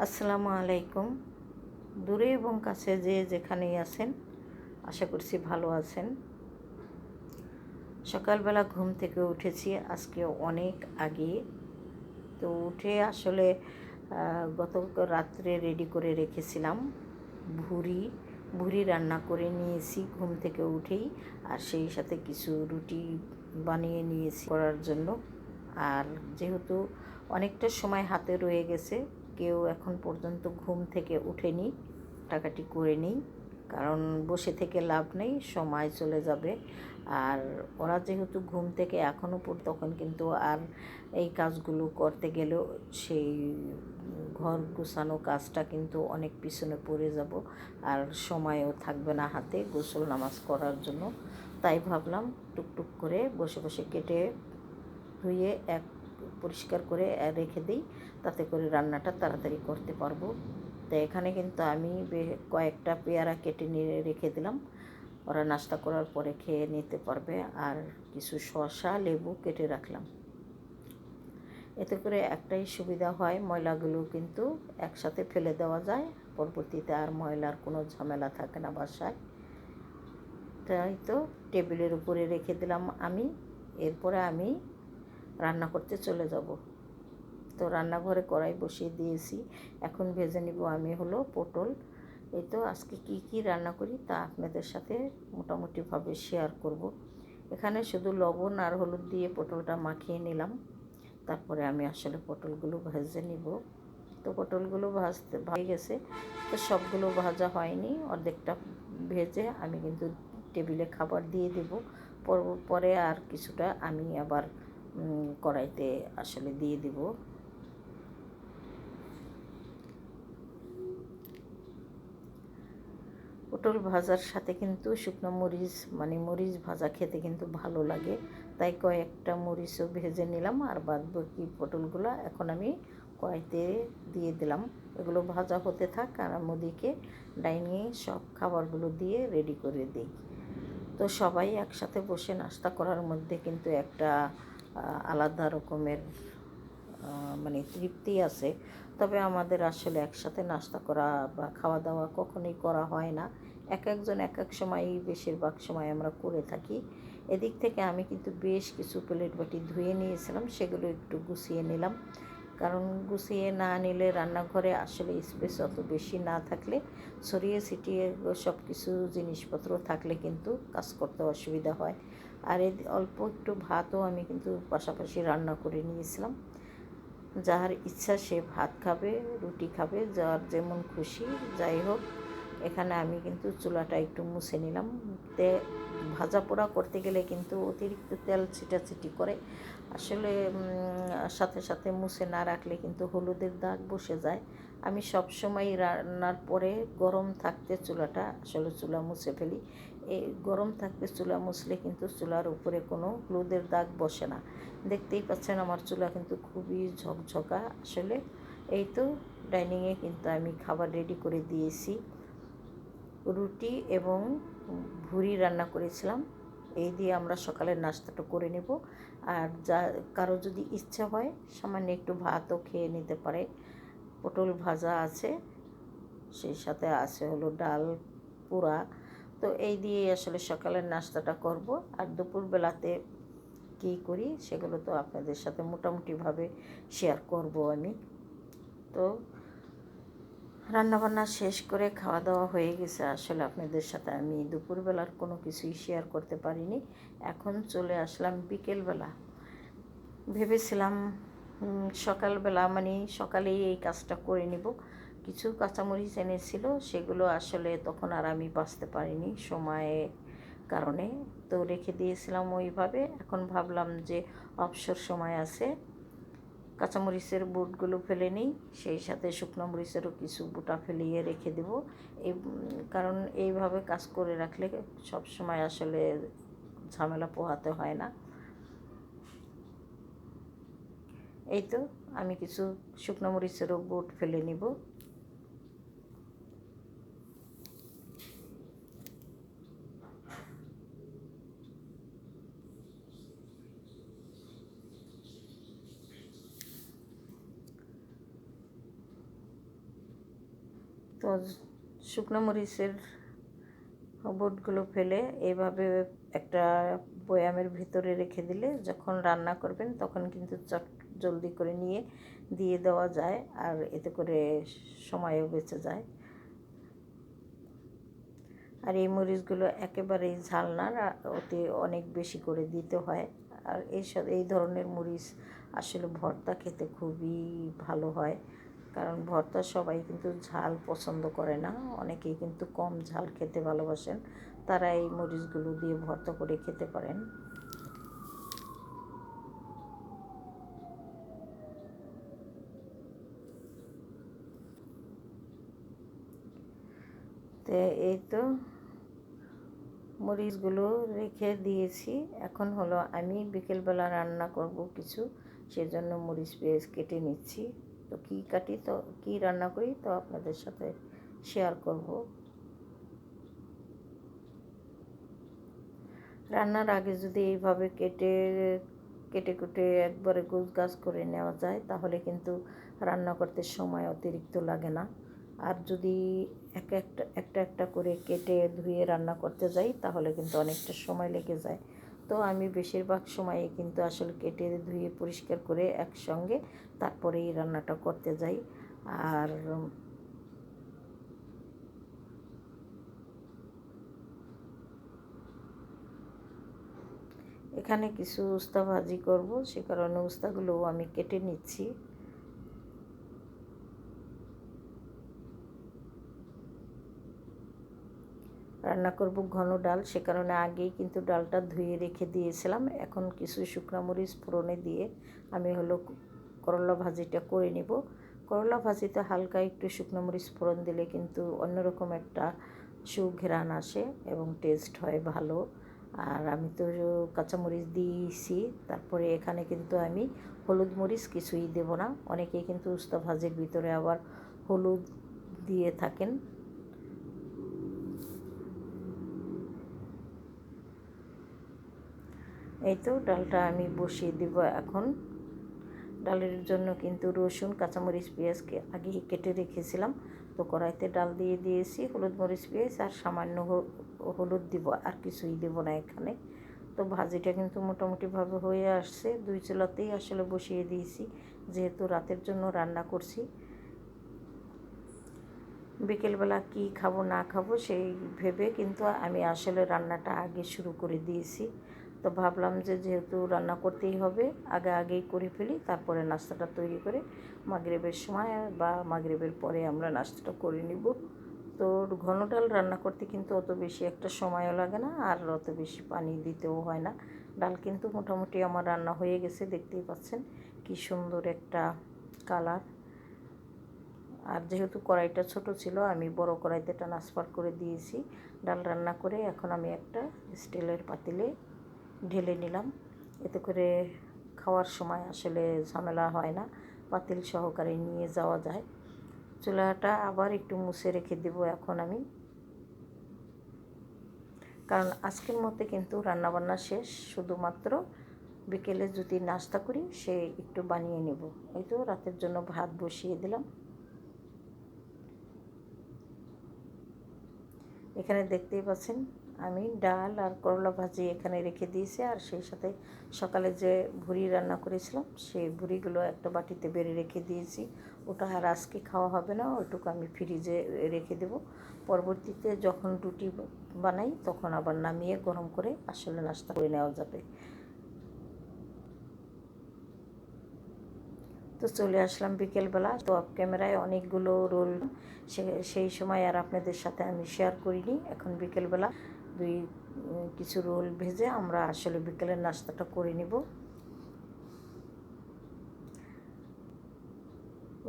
আসসালামু আলাইকুম। দূরে এবং কাছে যে যেখানেই আছেন, আশা করছি ভালো আছেন। সকালবেলা ঘুম থেকে উঠেছি, আজকে অনেক আগে। তো উঠে আসলে গত রাত্রে রেডি করে রেখেছিলাম ভুরি ভুরি রান্না করে নিয়েছি ঘুম থেকে উঠেই, আর সেই সাথে কিছু রুটি বানিয়ে নিয়েছি করার জন্য। আর যেহেতু অনেকটা সময় হাতে রয়ে গেছে কেউ এখন পর্যন্ত ঘুম থেকে উঠেনি, টাকাটি করে নিই, কারণ বসে থেকে লাভ নেই, সময় চলে যাবে। আর ওরা যেহেতু ঘুম থেকে এখনও পর, তখন কিন্তু আর এই কাজগুলো করতে গেলেও সেই ঘর গুছানো কাজটা কিন্তু অনেক পিছনে পড়ে যাব, আর সময়ও থাকবে না হাতে গোসল নামাজ করার জন্য। তাই ভাবলাম টুকটুক করে বসে বসে কেটে ধুয়ে এক পরিষ্কার করে রেখে দিই। তাতে করে রান্নাটা তাড়াতাড়ি করতে পারব। তো এখানে কিন্তু আমি কয়েকটা পেয়ারা কেটে নিয়ে রেখে দিলাম। ওরা নাস্তা করার পরে খেয়ে নিতে পারবে। আর কিছু শসা, লেবু কেটে রাখলাম। এতে করে একটাই সুবিধা হয়, ময়লাগুলো কিন্তু একসাথে ফেলে দেওয়া যায়। পরবর্তীতে আর ময়লার কোনো ঝামেলা থাকে না বাসায়। তাই তো টেবিলের উপরে রেখে দিলাম আমি। এরপরে আমি রান্না করতে চলে যাব। তো রান্নাঘরে কড়াই বসিয়ে দিয়েছি। এখন ভেজে নিব আমি হলো পটল। এই তো আজকে কি কি রান্না করি তা আপনাদের সাথে মোটামুটিভাবে শেয়ার করব। এখানে শুধু লবণ আর হলুদ দিয়ে পটলটা মাখিয়ে নিলাম। তারপরে আমি আসলে পটলগুলো ভেজে নিব। তো পটলগুলো ভাজতে, ভাজে গেছে। তো সবগুলো ভাজা হয়নি, অর্ধেকটা ভেজে আমি কিন্তু টেবিলে খাবার দিয়ে দেব। পর- আর কিছুটা আমি আবার কড়াইতে আসলে দিয়ে দিব। পটল ভাজার সাথে কিন্তু শুকনো মরিচ মানে মরিচ ভাজা খেতে কিন্তু ভালো লাগে। তাই কয়েকটা মরিচও ভেজে নিলাম আর বাদ বাকি পটলগুলো এখন আমি কড়াইতে দিয়ে দিলাম। এগুলো ভাজা হতে থাক আর আমি ওদিকে ডাইনিংয়ে সব খাবারগুলো দিয়ে রেডি করে দিই। তো সবাই একসাথে বসে নাস্তা করার মধ্যে কিন্তু একটা আলাদা রকমের মানে তৃপ্তি আছে। তবে আমাদের আসলে একসাথে নাস্তা করা বা খাওয়া দাওয়া কখনোই করা হয় না। এক একজন এক এক সময়ই, বেশিরভাগ সময় আমরা করে থাকি। এদিক থেকে আমি কিন্তু বেশ কিছু প্লেট বাটি ধুয়ে নিয়েছিলাম, সেগুলো একটু গুছিয়ে নিলাম। কারণ গুছিয়ে না নিলে রান্নাঘরে আসলে স্পেস অত বেশি না থাকলে, ছড়িয়ে ছিটিয়ে সব কিছু জিনিসপত্র থাকলে কিন্তু কাজ করতে অসুবিধা হয়। আর এই অল্প একটু ভাতও আমি কিন্তু পাশাপাশি রান্না করে নিয়েছিলাম। যাহার ইচ্ছা সে ভাত খাবে, রুটি খাবে, যার যেমন খুশি, যাই হোক। এখানে আমি কিন্তু চুলাটা একটু মুছে নিলাম। তে ভাজা পোড়া করতে গেলে কিন্তু অতিরিক্ত তেল ছিটাছিটি করে। আসলে সাথে সাথে মুছে না রাখলে কিন্তু হলুদের দাগ বসে যায়। আমি সব সময় রান্নার পরে গরম থাকতে চুলাটা, আসলে চুলা মুছে ফেলি। এই গরম থাকতে চুলা মুছলে কিন্তু চুলার উপরে কোনো হলুদের দাগ বসে না। দেখতেই পাচ্ছেন আমার চুলা কিন্তু খুবই ঝকঝকা। আসলে, এই তো ডাইনিংয়ে কিন্তু আমি খাবার রেডি করে দিয়েছি। রুটি এবং ভুড়ি রান্না করেছিলাম। এই দিয়ে আমরা সকালের নাস্তাটা করে নেব। আর যা, কারও যদি ইচ্ছা হয়, সামান্য একটু ভাতও খেয়ে নিতে পারে। পটল ভাজা আছে, সেই সাথে আছে হলো ডাল, পোড়া। তো এই দিয়ে আসলে সকালের নাস্তাটা করব। আর দুপুরবেলাতে কী করি, সেগুলো তো আপনাদের সাথে মোটামুটিভাবে শেয়ার করব আমি। তো রান্নাবান্না শেষ করে খাওয়া দাওয়া হয়ে গেছে। আসলে আপনাদের সাথে আমি দুপুরবেলার কোনো কিছুই শেয়ার করতে পারিনি। এখন চলে আসলাম বিকেলবেলা। ভেবেছিলাম সকালবেলা মানে সকালেই এই কাজটা করে নিব। কিছু কাঁচামরিচ এনেছিল, সেগুলো আসলে তখন আর আমি বাঁচতে পারিনি সময়ের কারণে। তো রেখে দিয়েছিলাম ওইভাবে। এখন ভাবলাম যে অবসর সময় আছে। কাঁচামরিচের বুটগুলো ফেলে নিই, সেই সাথে শুকনো মরিচেরও কিছু বুটা ফেলিয়ে রেখে দেব। এই কারণ এইভাবে কাজ করে রাখলে সব সময় আসলে ঝামেলা পোহাতে হয় না। এই তো, আমি কিছু শুকনো মরিচেরও বুট ফেলে নিব তো শুকনো মরিচের বোটগুলো ফেলে এইভাবে একটা বয়ামের ভিতরে রেখে দিলে যখন রান্না করবেন তখন কিন্তু চট জলদি করে নিয়ে দিয়ে দেওয়া যায় আর এতে করে সময়ও বেঁচে যায়। আর এই মরিচগুলো একেবারেই ঝাল না ওতে অনেক বেশি করে দিতে হয়। আর এই এই ধরনের মরিচ আসলে ভর্তা খেতে খুবই ভালো হয়। কারণ ভর্তা সবাই কিন্তু ঝাল পছন্দ করে না। অনেকেই কিন্তু কম ঝাল খেতে ভালোবাসেন। তারা এই মরিচগুলো দিয়ে ভর্তা করে খেতে পারেন। তো এই তো মরিচগুলো রেখে দিয়েছি। এখন হলো আমি বিকেলবেলা রান্না করব কিছু। সেজন্য মরিচ পেঁয়াজ কেটে নিচ্ছি। তো কী কাটি, তো কী রান্না করি, তো আপনাদের সাথে শেয়ার করব। রান্নার আগে যদি এইভাবে কেটে কেটে কুটে একবারে গোছ গাছ করে নেওয়া যায়, তাহলে কিন্তু রান্না করতে সময় অতিরিক্ত লাগে না। আর যদি এক একটা একটা একটা করে কেটে ধুয়ে রান্না করতে যাই, তাহলে কিন্তু অনেকটা সময় লেগে যায়। তো আমি বেশিরভাগ সময়ে কিন্তু আসলে কেটে ধুয়ে পরিষ্কার করে একসঙ্গে তারপরেই রান্নাটা করতে যাই। আর এখানে কিছু উস্তা ভাজি করব, সে কারণে উস্তাগুলোও আমি কেটে নিচ্ছি। রান্না করব ঘন ডাল, সে কারণে আগেই কিন্তু ডালটা ধুয়ে রেখে দিয়েছিলাম। এখন কিছু শুকনো মরিচ ফোড়নে দিয়ে আমি হলো করলা ভাজিটা করে নিব। করলা ভাজিতে হালকা একটু শুকনো মরিচ ফোড়ন দিলে কিন্তু অন্যরকম একটা সুঘেরান আসে এবং টেস্ট হয় ভালো। আর আমি তো কাঁচামরিচ দিয়েছি, তারপরে এখানে কিন্তু আমি হলুদ মরিচ কিছুই দেব না। অনেকেই কিন্তু উস্তা ভাজির ভিতরে আবার হলুদ দিয়ে থাকেন। এই তো ডালটা আমি বসিয়ে দিব এখন। ডালের জন্য কিন্তু রসুন, কাঁচামরিচ, পেঁয়াজকে আগেই কেটে রেখেছিলাম। তো কড়াইতে ডাল দিয়ে দিয়েছি, হলুদ মরিচ, পেঁয়াজ আর সামান্য হলুদ দিব, আর কিছুই দেব না এখানে। তো ভাজিটা কিন্তু মোটামুটিভাবে হয়ে আসছে, দুই চুলাতেই আসলে বসিয়ে দিয়েছি, যেহেতু রাতের জন্য রান্না করছি। বিকেলবেলা কি খাব না খাব সেই ভেবে কিন্তু আমি আসলে রান্নাটা আগে শুরু করে দিয়েছি। তো ভাবলাম যে যেহেতু রান্না করতেই হবে, আগে আগেই করে ফেলি, তারপরে নাস্তাটা তৈরি করে মাগরেবের সময় বা মাগরেবের পরে আমরা নাস্তাটা করে নিব। তো ঘন ডাল রান্না করতে কিন্তু অত বেশি একটা সময়ও লাগে না, আর অত বেশি পানি দিতেও হয় না। ডাল কিন্তু মোটামুটি আমার রান্না হয়ে গেছে, দেখতেই পাচ্ছেন কি সুন্দর একটা কালার। আর যেহেতু কড়াইটা ছোট ছিল, আমি বড় কড়াইতে ট্রান্সফার করে দিয়েছি। ডাল রান্না করে এখন আমি একটা স্টিলের পাতিলে ঢেলে নিলাম। এতে করে খাওয়ার সময় আসলে ঝামেলা হয় না পাতিল সহকারে নিয়ে যাওয়া যায়। চুলাটা আবার একটু মুছে রেখে দেব এখন আমি। কারণ আজকের মধ্যে কিন্তু রান্নাবান্না শেষ, শুধুমাত্র বিকেলে যদি নাস্তা করি, সে একটু বানিয়ে নেব। এই তো রাতের জন্য ভাত বসিয়ে দিলাম। এখানে দেখতেই পাচ্ছেন আমি ডাল আর করলা ভাজি এখানে রেখে দিয়েছি, আর সেই সাথে সকালে যে ভুড়ি রান্না করেছিলাম, সেই ভুড়িগুলো একটা বাটিতে বেড়ে রেখে দিয়েছি। ওটা আর আজকে খাওয়া হবে না, ওইটুকু আমি ফ্রিজে রেখে দেব। পরবর্তীতে যখন রুটি বানাই, তখন আবার নামিয়ে গরম করে আসলে নাস্তা করে নেওয়া যাবে। তো চলে আসলাম বিকেলবেলা। তো অফ ক্যামেরায় অনেকগুলো রোল সেই সময় আর আপনাদের সাথে আমি শেয়ার করিনি। এখন বিকেলবেলা দুই কিছু রোল ভেজে আমরা আসলে বিকেলের নাস্তাটা করে নিব।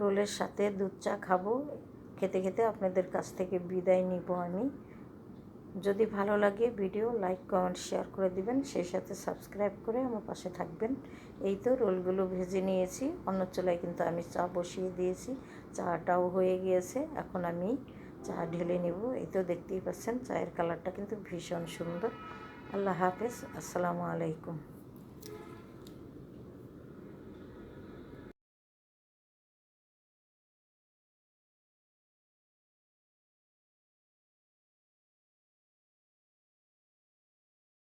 রোলের সাথে দুধ চা খাব। খেতে খেতে আপনাদের কাছ থেকে বিদায় নিব আমি। যদি ভালো লাগে ভিডিও লাইক, কমেন্ট, শেয়ার করে দিবেন। সেই সাথে সাবস্ক্রাইব করে আমার পাশে থাকবেন। এই তো রোলগুলো ভেজে নিয়েছি। অন্য চুলায় কিন্তু আমি চা বসিয়ে দিয়েছি। চাটাও হয়ে গিয়েছে। এখন আমি চা ঢেলে নেব। এই তো দেখতেই পাচ্ছেন, চায়ের কালারটা কিন্তু ভীষণ সুন্দর। আল্লাহ হাফেজ, আসসালামু আলাইকুম।